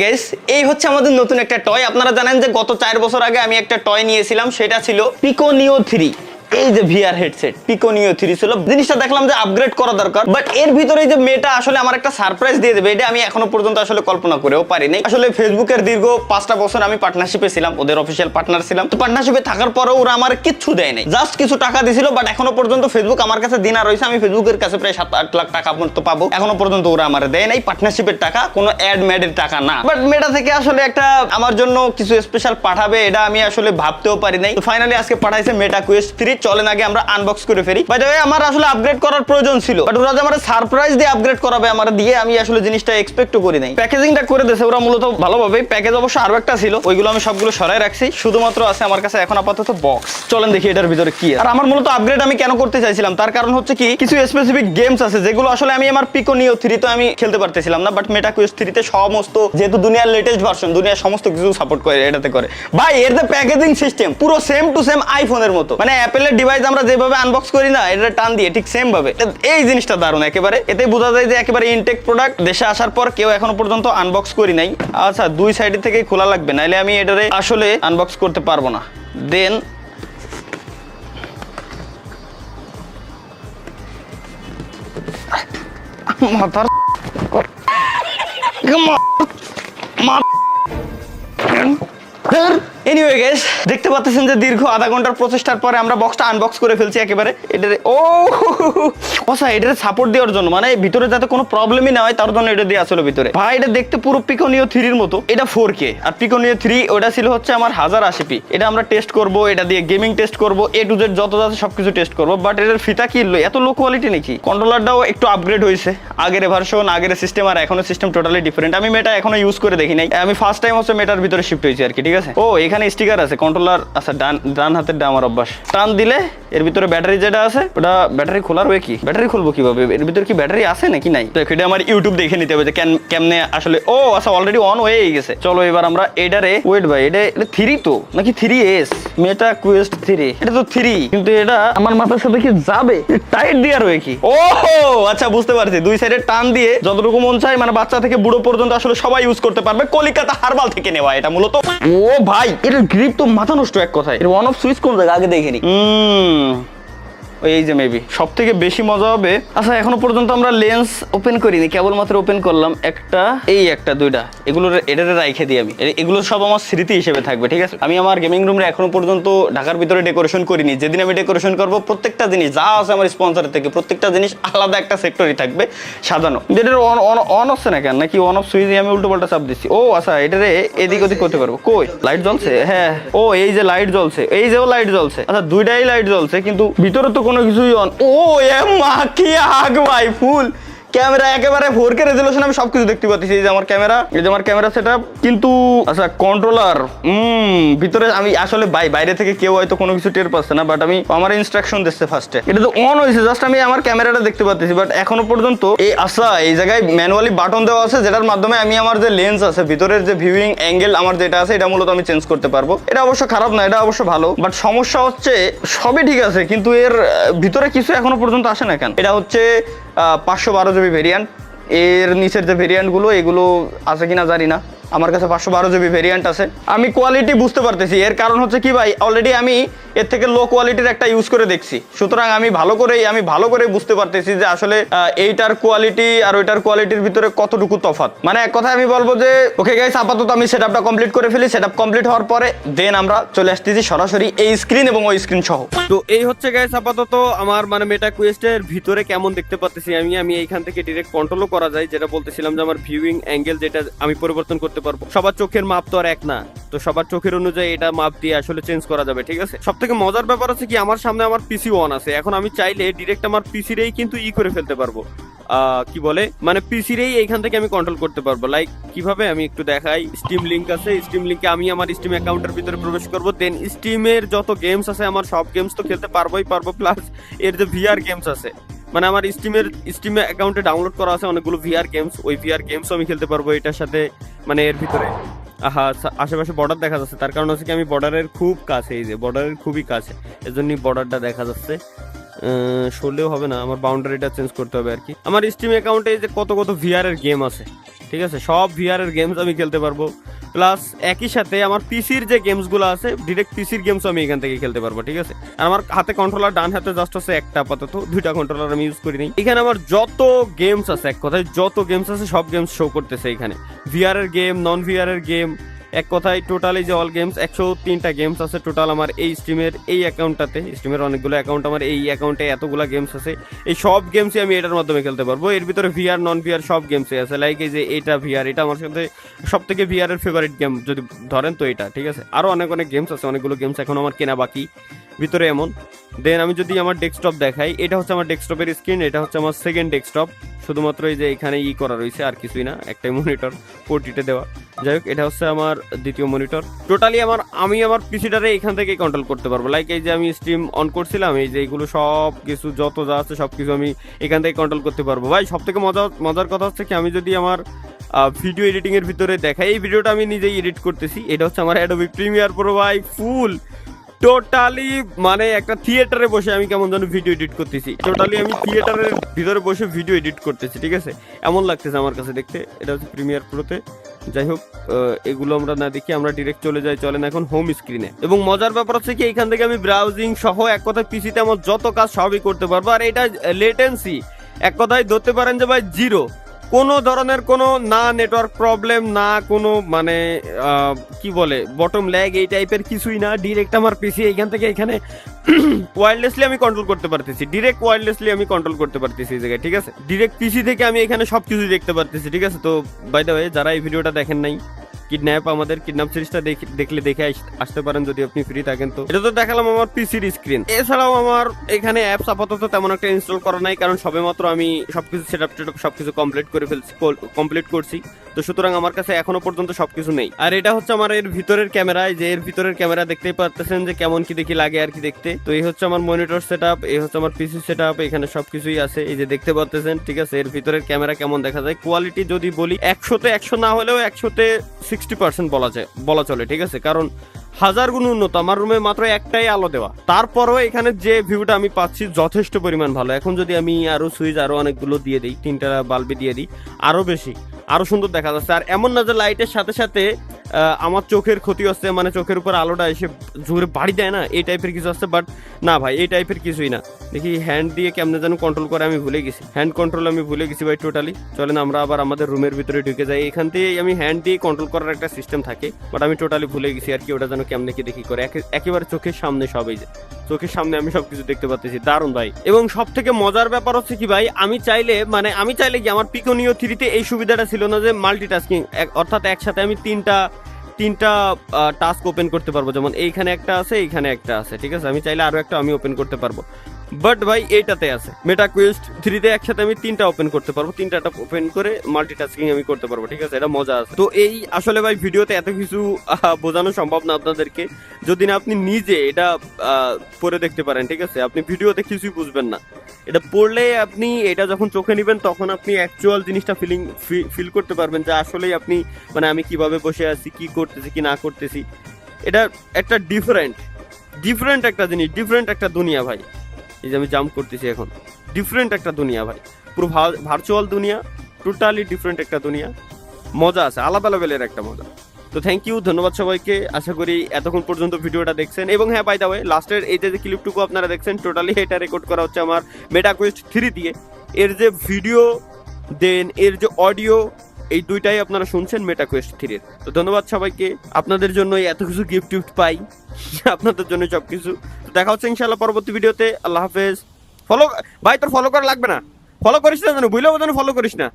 Guys এই হচ্ছে আমাদের নতুন একটা টয় আপনারা জানেন যে গত চার বছর আগে আমি একটা টয় নিয়েছিলাম, সেটা ছিল পিকোনিও থ্রি এই যে ভিআর হেডসেট পিকো নিও থ্রি ছিল। জিনিসটা দেখলাম যে আপগ্রেড করা দরকার বাট এর ভিতরে যে মেয়েটা আসলে আমার একটা সারপ্রাইজ দিয়ে দেবে, এটা আমি এখনও পর্যন্ত আসলে কল্পনা করেও পারিনি। আসলে ফেসবুকের দীর্ঘ পাঁচটা বছর আমি পার্টনারশিপে ছিলাম, ওদের অফিসিয়াল পার্টনার ছিলাম। তো পার্টনারশিপে থাকার পরেও ওরা আমার কিচ্ছু দেয় নাই। জাস্ট কিছু টাকা দিছিল বাট এখনও পর্যন্ত ফেসবুক আমার কাছে দিনা রয়েছে আমি ফেসবুকের কাছে প্রায় সাত আট লাখ টাকা পর্যন্ত পাবো। এখনও পর্যন্ত ওরা আমার দেয় নাই। পার্টনারশিপের টাকা, কোনো অ্যাড ম্যাডের টাকা না। বাট মেয়েটা থেকে আসলে একটা আমার জন্য কিছু স্পেশাল পাঠাবে, এটা আমি আসলে ভাবতেও পারি নাই। ফাইনালি আজকে পাঠাইছে মেটা কুয়েস্ট থ্রি চলেন, আগে আমরা আনবক্স করে ফেরি বাই আমার আসলে আপগ্রেড করার প্রয়োজন ছিল। বাট ওরা যে আমার সারপ্রাইজ দিয়ে আপগ্রেড করাবে, আমার দিয়ে আমি আসলে জিনিসটা এক্সপেক্টও করি নাই। প্যাকেজিংটা করে দিয়েছে, ওরা মূলত ভালোভাবে প্যাকেজ অবশ্য আরও একটা ছিল। ওইগুলো আমি সবগুলো সরাই রাখছি। শুধুমাত্র আছে আমার কাছে এখন আপাতত বক্স চলেন দেখি এটার ভিতরে কি আর আমার মূলত আপগ্রেড আমি কেন করতে চাইছিলাম, তার কারণ হচ্ছে কি, কিছু স্পেসিফিক গেমস আছে, যেগুলো আসলে আমি আমার পিকো নিও থ্রিতে আমি খেলতে পারতেছিলাম না বাট মেটা কুয়েস্ট থ্রিতে সমস্ত, যেহেতু দুনিয়ার লেটেস্ট ভার্সন দুনিয়ার সমস্ত কিছু সাপোর্ট করে, এটাতে করে। ভাই এর যে প্যাকেজিং সিস্টেম পুরো সেম টু সেম আইফোনের মতো। মানে অ্যাপেলের ডিভাইস আমরা যেভাবে আনবক্স করি না, এটা টান দিয়ে ঠিক সেম ভাবে এই জিনিসটা দারুণ একেবারে। এতে বোঝা যায় যে একেবারে ইনটেক প্রোডাক্ট দেশে আসার পর কেউ এখনও পর্যন্ত আনবক্স করি নাই। আচ্ছা দুই সাইড থেকে খোলা লাগবে, নাইলে আমি এটারে আসলে আনবক্স করতে পারব না। দেন মাথার এনিওয়ে গেস দেখতে পাচ্ছেন যে দীর্ঘ আধা ঘণ্টার প্রচেষ্টার পরে আমরা বক্সটা আনবক্স করে ফেলছি একেবারে। এটারে ও! আচ্ছা এটারে সাপোর্ট দেওয়ার জন্য মানে ভিতরে যাতে কোনো প্রবলেমই না হয়, তার জন্য এটা দিয়ে আসলে ভিতরে। ভাই, এটা দেখতে পুরো পিকোনিও থ্রির মতো। এটা ফোর কে আর পিকোনিও থ্রি ওটা ছিল হচ্ছে আমার হাজার আশি পি এটা আমরা টেস্ট করব, এটা দিয়ে গেমিং টেস্ট করব এ টু জেড যত আছে সবকিছু টেস্ট করব। বাট এটার ফিতা কি এত লো কোয়ালিটি নাকি? কন্ট্রোলারটাও একটু আপগ্রেড হয়েছে। আগের ভার্সন আগের সিস্টেম আর এখনও সিস্টেম টোটালি ডিফারেন্ট আমি মেটা এখনও ইউজ করে দেখি নাই। আমি ফার্স্ট টাইম হচ্ছে মেটার ভিতরে শিফট হয়েছি আর কি, ঠিক আছে? ও, এখানে স্টিকার আছে কন্ট্রোলার আচ্ছা ডান ডান হাতের আমার অভ্যাস। টান দিলে এর ভিতরে ব্যাটারি যেটা আছে, ওটা ব্যাটারি খোলার ওয়ে কি? ব্যাটারি খুলবো কীভাবে? এর ভিতরে কি ব্যাটারি আছে নাকি নাই? তো এটা আমার ইউটিউব দেখে নিতে হবে যে কেমনে আসলে, ও আচ্ছা অলরেডি অন হয়ে গেছে। চলো এবার আমরা এটারে ওয়েট ভাই, এটা এটা থ্রি তো? নাকি three S Meta Quest three এটা তো থ্রি কিন্তু এটা আমার মাথার সাথে কি যাবে? টাইট দিয়ে রয়ে কি? ও আচ্ছা বুঝতে পারছি। দুই সাইডে টান দিয়ে যতটুকু মন চায় মানে বাচ্চা থেকে বুড়ো পর্যন্ত আসলে সবাই ইউজ করতে পারবে। কলিকাতা হারবাল থেকে নেওয়া এটা মূলত। ও ভাই এটার গ্রিপ তো মাথা নষ্ট এক কথায়। এর ওয়ান অফ সুইচ কোন জায়গা? আগে দেখিনি হুম। এই যে মেবি সব থেকে বেশি মজা হবে আচ্ছা এখনও পর্যন্ত আমরা লেন্স ওপেন করিনি, কেবলমাত্র ওপেন করলাম একটা, এই একটা দুইটা। এগুলো এটারে রাইখে দিই আমি। এগুলো সব আমার স্মৃতি হিসেবে থাকবে, ঠিক আছে? আমি আমার গেমিং রুমে এখনও পর্যন্ত ঢাকার ভিতরে ডেকোরেশন করিনি। যেদিন আমি ডেকোরেশন করব, প্রত্যেকটা জিনিস যা আছে আমার স্পন্সর থেকে, প্রত্যেকটা জিনিস আলাদা একটা সেক্টরই থাকবে, সাজানো। যেটার অন অন অন হচ্ছে না কেন? নাকি অন অফ সুইচ আমি উল্টো পাল্টা চাপ দিচ্ছি? ও আচ্ছা এটারে এদিক ওদিক করতে পারব। কই? লাইট জ্বলছে? হ্যাঁ। ও, এই যে লাইট জ্বলছে। এই যেও লাইট জ্বলছে। আচ্ছা দুইটাই লাইট জ্বলছে, কিন্তু ভিতরে তো কোনো কিছুই অন ও এ মা কি আগ ভাই ফুল। ক্যামেরা একেবারে ফোর কে রেজলিউশন আমি সবকিছু দেখতে পাচ্ছি। এই যে আমার ক্যামেরা, এই যে আমার ক্যামেরা সেটআপ কিন্তু আচ্ছা কন্ট্রোলার হুম, ভিতরে আমি আসলে বাই বাইরে থেকে কেউ হয়তো কোনো কিছু টের পাচ্ছে না বাট আমি আমার ইনস্ট্রাকশন দিচ্ছে ফার্স্টে এটা তো অন হয়েছে জাস্ট আমি আমার ক্যামেরাটা দেখতে পাচ্ছি বাট এখনও পর্যন্ত এই আচ্ছা এই জায়গায় ম্যানুয়ালি বাটন দেওয়া আছে, যেটার মাধ্যমে আমি আমার যে লেন্স আছে, ভিতরের যে ভিউইং অ্যাঙ্গেল আমার যেটা আছে, এটা মূলত আমি চেঞ্জ করতে পারব। এটা অবশ্য খারাপ না, এটা অবশ্য ভালো বাট সমস্যা হচ্ছে সবই ঠিক আছে, কিন্তু এর ভিতরে কিছু এখনও পর্যন্ত আসে না কেন? এটা হচ্ছে পাঁচশো বারো জিবি ভেরিয়ান্ট এর নিচের যে ভেরিয়ান্টগুলো এগুলো আছে কিনা জানি না। আমার কাছে পাঁচশো বারো জিবি ভেরিয়েন্ট আছে। আমি কোয়ালিটি বুঝতে পারতেছি। এর কারণ হচ্ছে কি ভাই অলরেডি আমি এর থেকে লো কোয়ালিটির একটা ইউজ করে দেখছি। সুতরাং আমি ভালো করেই, আমি ভালো করে বুঝতে পারতেছি যে আসলে এইটার কোয়ালিটি আর ওইটার কোয়ালিটির ভিতরে কতটুকু তফাৎ। মানে এক কথায় আমি বলব যে ওকে গাইস আপাতত আমি সেট আপটা কমপ্লিট করে ফেলি। সেটআপ কমপ্লিট হওয়ার পরে দেন আমরা চলে আসতেছি সরাসরি এই স্ক্রিন এবং ওই স্ক্রিন সহ। তো এই হচ্ছে গাইস আপাতত আমার মানে মেটা কুয়েস্টের ভিতরে কেমন দেখতে পাচ্ছি আমি। আমি এইখান থেকে ডিরেক্ট কন্ট্রোলও করা যায়। যেটা বলতেছিলাম যে আমার ভিউইং অ্যাঙ্গেল যেটা আমি পরিবর্তন করতে পারব। সবার চোখের মাপ তো আর এক না। তো সবার চোখের অনুযায়ী এটা মাপ দিয়ে আসলে চেঞ্জ করা যাবে, ঠিক আছে? সব থেকে মজার ব্যাপার হচ্ছে কি, আমার সামনে আমার পিসি ওয়ান আছে। এখন আমি চাইলে ডিরেক্ট আমার পিসিরেই কিন্তু ই করে ফেলতে পারব। কি বলে? মানে পিসিরেই এইখান থেকে আমি কন্ট্রোল করতে পারব। লাইক কীভাবে? আমি একটু দেখাই। স্টিম লিঙ্ক আছে। স্টিম লিংকে আমি আমার স্টিম অ্যাকাউন্টের ভিতরে প্রবেশ করব। দেন স্টিমের যত গেমস আছে, আমার সব গেমস তো খেলতে পারবোই পারব। প্লাস এর যে ভিআর গেমস আছে মানে আমার স্টিমের স্টিম অ্যাকাউন্টে ডাউনলোড করা আছে অনেকগুলো ভিআর গেমস ওই ভিআর গেমস আমি খেলতে পারব এটার সাথে মানে এর ভিতরে। আহা আশেপাশে বর্ডার দেখা যাচ্ছে। তার কারণ হচ্ছে কি, আমি বর্ডারের খুব কাছে, এই যে বর্ডারের খুবই কাছে। এজন্যই বর্ডারটা দেখা যাচ্ছে। সরলেও হবে না, আমার বাউন্ডারিটা চেঞ্জ করতে হবে আর কি। আমার স্টিম অ্যাকাউন্টে যে কত কত ভিআর এর গেম আছে, ঠিক আছে? সব ভিআর এর গেমস আমি খেলতে পারব। প্লাস একই সাথে আমার পিসির যে গেমসগুলো আছে ডিরেক্ট পিসির গেমস আমি এখান থেকে খেলতে পারব, ঠিক আছে? আর আমার হাতে কন্ট্রোলার ডান হাতে জাস্ট আছে একটা আপাতত, দুইটা কন্ট্রোলার আমি ইউজ করি নি এখানে আমার যত গেমস আছে, এক কথায় যত গেমস আছে, সব গেমস শো করতেছে এখানে। ভিআর এর গেম নন ভিআর এর গেম এক কথায় টোটালি যে অল গেমস একশো তিনটা গেমস আছে টোটাল আমার এই স্ট্রিমের এই অ্যাকাউন্টটাতে স্ট্রিমের অনেকগুলো অ্যাকাউন্ট আমার এই অ্যাকাউন্টে এতগুলো গেমস আছে। এই সব গেমসই আমি এটার মাধ্যমে খেলতে পারব। এর ভিতরে ভিআর নন ভিআর সব গেমসই আছে। লাইক এই যে এটা ভিআর এটা আমার সাথে সব থেকে ভিআরের ফেভারিট গেম যদি ধরেন তো এটা, ঠিক আছে? আরও অনেক অনেক গেমস আছে, অনেকগুলো গেমস এখন আমার কেনা বাকি। ভিতরে এমন। দেন আমি যদি আমার ডেস্কটপ দেখাই, এটা হচ্ছে আমার ডেস্কটপের স্ক্রিন এটা হচ্ছে আমার সেকেন্ড ডেস্কটপ শুধুমাত্র এই যে এখানে ই করা রয়েছে, আর কিছুই না, একটাই মনিটর পোর্টিতে দেওয়া। যাই হোক, এটা হচ্ছে আমার দ্বিতীয় মনিটর টোটালি আমার, আমি আমার পিসিটারে এখান থেকে কন্ট্রোল করতে পারব। লাইক এই যে আমি স্ট্রিম অন করছিলাম, এই যে এগুলো সব কিছু যত যা আছে সব কিছু আমি এখান থেকে কন্ট্রোল করতে পারব। ভাই সব থেকে মজা, মজার কথা হচ্ছে কি, আমি যদি আমার ভিডিও এডিটিংয়ের ভিতরে দেখাই, এই ভিডিওটা আমি নিজেই এডিট করতেছি। এটা হচ্ছে আমার অ্যাডোবি প্রিমিয়ার প্রো ভাই ফুল টোটালি মানে একটা থিয়েটারে বসে আমি কেমন যেন ভিডিও এডিট করতেছি। টোটালি আমি থিয়েটারের ভিতরে বসে ভিডিও এডিট করতেছি, ঠিক আছে? এমন লাগতেছে আমার কাছে দেখতে। এটা হচ্ছে প্রিমিয়ার প্রোতে যাই হোক এগুলো আমরা না দেখি আমরা ডিরেক্ট চলে যাই, চলেন এখন হোম স্ক্রিনে এবং মজার ব্যাপার হচ্ছে কি, এখান থেকে আমি ব্রাউজিং সহ এক কথায় পিসিতে আমার যত কাজ সবই করতে পারব। আর এটা লেটেন্সি এক কথায় ধরতে পারেন যে ভাই জিরো কোনো ধরনের কোনো না নেটওয়ার্ক প্রবলেম না কোনো মানে কি বলে বটম ল্যাগ এই টাইপের কিছুই না। ডিরেক্ট আমার পিসি এখান থেকে এখানে ওয়্যারলেসলি আমি কন্ট্রোল করতে পারতেছি। ডিরেক্ট ওয়্যারলেসলি আমি কন্ট্রোল করতে পারতেছি এই জায়গায়, ঠিক আছে? ডিরেক্ট পিসি থেকে আমি এখানে সব কিছুই দেখতে পারতেছি, ঠিক আছে? তো বাই ওয়ে যারা এই ভিডিওটা দেখেন নাই কিডন্যাপ আমাদের কিডন্যাপ সিরিজটা দেখলে দেখে আসতে পারেন যদি আপনি ফ্রি থাকেন তো। এটা তো দেখালাম আমার পিসির স্ক্রিন এছাড়াও আমার এখানে অ্যাপস আপাতত তেমন একটা ইনস্টল করা নাই, কারণ সবেমাত্র আমি সবকিছু সেট আপ সবকিছু কমপ্লিট করে ফেলছি কমপ্লিট করছি। তো সুতরাং আমার কাছে এখনও পর্যন্ত সবকিছু নেই। আর এটা হচ্ছে আমার এর ভিতরের ক্যামেরা যে এর ভিতরের ক্যামেরা দেখতেই পারতেছেন যে কেমন কি দেখি লাগে আর কি দেখতে। তো এই হচ্ছে আমার মনিটর সেট এই হচ্ছে আমার পিসি সেট এখানে সবকিছুই আছে, এই যে দেখতে পারতেছেন, ঠিক আছে? এর ভিতরের ক্যামেরা কেমন দেখা যায়? কোয়ালিটি যদি বলি, একশোতে একশো না হলেও একশোতে সিক্সটি পার্সেন্ট বলা যায়, বলা চলে, ঠিক আছে? কারণ হাজার গুণ উন্নত। আমার রুমে মাত্র একটাই আলো দেওয়া। তারপরও এখানে যে ভিউটা আমি পাচ্ছি, যথেষ্ট পরিমাণ ভালো। এখন যদি আমি আরও সুইচ আরও অনেকগুলো দিয়ে দিই, তিনটা বাল্বে দিয়ে দিই, আরও বেশি, আরও সুন্দর দেখা যাচ্ছে। আর এমন না যে লাইটের সাথে সাথে আমার চোখের ক্ষতি হচ্ছে মানে চোখের উপর আলোটা এসে জোরে বাড়ি দেয় না, এই টাইপের কিছু আসছে বাট না ভাই, এই টাইপের কিছুই না। দেখি হ্যান্ড দিয়ে কেমনে যেন কন্ট্রোল করে আমি ভুলে গেছি। হ্যান্ড কন্ট্রোল আমি ভুলে গেছি ভাই টোটালি চলেন আমরা আবার আমাদের রুমের ভিতরে ঢুকে যাই। এখান থেকে আমি হ্যান্ড দিয়ে কন্ট্রোল করার একটা সিস্টেম থাকে বাট আমি টোটালি ভুলে গেছি আর কি, ওটা যেন কেমনে কি দেখি করে। একে- একেবারে চোখের সামনে সবই যে চোখের সামনে আমি সবকিছু দেখতে পাচ্ছি দারুণ ভাই। এবং সব থেকে মজার ব্যাপার হচ্ছে কি ভাই, আমি চাইলে মানে আমি চাইলে কি আমার পিকনিও থ্রিতে এই সুবিধাটা ছিল না যে মাল্টিটাস্কিং অর্থাৎ একসাথে আমি তিনটা তিনটা টাস্ক ওপেন করতে পারব। যেমন এইখানে একটা আছে, এইখানে একটা আছে। ঠিক আছে? আমি চাইলে আরও একটা আমি ওপেন করতে পারব। বাট ভাই এইটাতে আছে। মেটা কুইস্ট থ্রিতে একসাথে আমি তিনটা ওপেন করতে পারব। তিনটা ওপেন করে মাল্টিটাস্কিং আমি করতে পারব, ঠিক আছে? এটা মজা আছে। তো এই আসলে ভাই, ভিডিওতে এত কিছু বোঝানো সম্ভব না আপনাদেরকে। যদি না আপনি নিজে এটা পড়ে দেখতে পারেন, ঠিক আছে? আপনি ভিডিওতে কিছুই বুঝবেন না। এটা পড়লে আপনি, এটা যখন চোখে নেবেন, তখন আপনি অ্যাকচুয়াল জিনিসটা ফিলিং ফিল করতে পারবেন যে আসলেই আপনি মানে আমি কীভাবে বসে আছি, কি করতেছি, কি না করতেছি। এটা একটা ডিফারেন্ট ডিফারেন্ট একটা জিনিস ডিফারেন্ট একটা দুনিয়া ভাই। এই যে আমি জাম্প করতেছি এখন। ডিফারেন্ট একটা দুনিয়া ভাই। পুরো ভার্চুয়াল দুনিয়া টোটালি ডিফারেন্ট একটা দুনিয়া। মজা আছে আলাদা লেভেলের একটা মজা। তো থ্যাংক ইউ ধন্যবাদ সবাইকে। আশা করি এতক্ষণ পর্যন্ত ভিডিওটা দেখছেন। এবং হ্যাঁ বাই দা ওয়ে লাস্টের এই যে ক্লিপটুকু আপনারা দেখছেন টোটালি এটা রেকর্ড করা হচ্ছে আমার মেটাকুইস্ট থ্রি দিয়ে। এর যে ভিডিও দেন এর যে অডিও এই দুইটাই আপনারা শুনছেন মেটা কোয়েস্ট থ্রির তো ধন্যবাদ সবাইকে। আপনাদের জন্য এত কিছু গিফট টিফট পাই। আপনাদের জন্য সব কিছু তো দেখা হচ্ছে ইনশাল্লাহ পরবর্তী ভিডিওতে। আল্লাহ হাফেজ। ফলো ভাই, তোর ফলো করা লাগবে না। ফলো করিস না জানো বুঝলেও জানো ফলো করিস না।